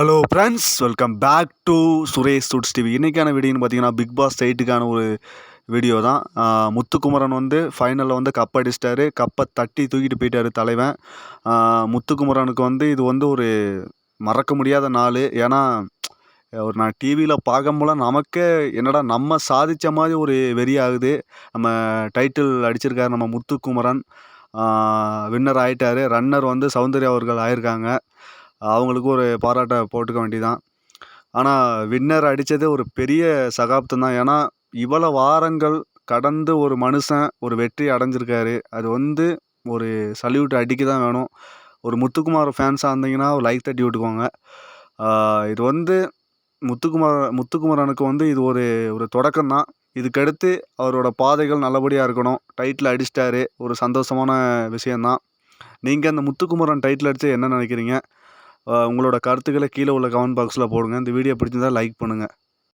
Hello friends welcome back to Suresh சுட்ஸ் TV இன்றைக்கான வீடியோன்னு பார்த்தீங்கன்னா பிக் பாஸ் எயிட்டுக்கான ஒரு வீடியோ தான். முத்துக்குமரன் வந்து ஃபைனலில் வந்து கப் அடிச்சிட்டாரு. கப்பை தட்டி தூக்கிட்டு போயிட்டாரு தலைவன். முத்துக்குமரனுக்கு வந்து இது வந்து ஒரு மறக்க முடியாத நாள். ஏன்னா ஒரு நான் டிவியில் பார்க்கும்போல நமக்கே என்னடா நம்ம சாதித்த மாதிரி ஒரு வெறி ஆகுது. நம்ம டைட்டில் அடிச்சிருக்காரு நம்ம முத்துக்குமரன். வின்னர் ஆகிட்டார் ரன்னர் வந்து சௌந்தர்யா அவர்கள் ஆயிருக்காங்க. அவங்களுக்கும் ஒரு பாராட்டை போட்டுக்க வேண்டியதான் ஆனால் வின்னர் அடித்தது ஒரு பெரிய சகாப்தம் தான். ஏன்னா இவ்வளோ வாரங்கள் கடந்து ஒரு மனுஷன் ஒரு வெற்றி அடைஞ்சிருக்காரு. அது வந்து ஒரு சல்யூட் அடிக்க தான் வேணும். ஒரு முத்துக்குமார் ஃபேன்ஸாக இருந்தீங்கன்னா ஒரு லைக் தட்டி விட்டுக்கோங்க. இது வந்து முத்துக்குமார் முத்துக்குமரனுக்கு வந்து இது ஒரு ஒரு தொடக்கம் தான். இதுக்கடுத்து அவரோட பாதைகள் நல்லபடியாக இருக்கணும். டைட்டில் அடிச்சிட்டாரு. ஒரு சந்தோஷமான விஷயந்தான் நீங்கள் அந்த முத்துக்குமரன் டைட்டில் அடித்து என்ன நினைக்கிறீங்க? உங்களோட கருத்துக்களை கீழே உள்ள கமெண்ட் பாக்ஸில் போடுங்கள் இந்த வீடியோ பிடிச்சிருந்தா லைக் பண்ணுங்கள்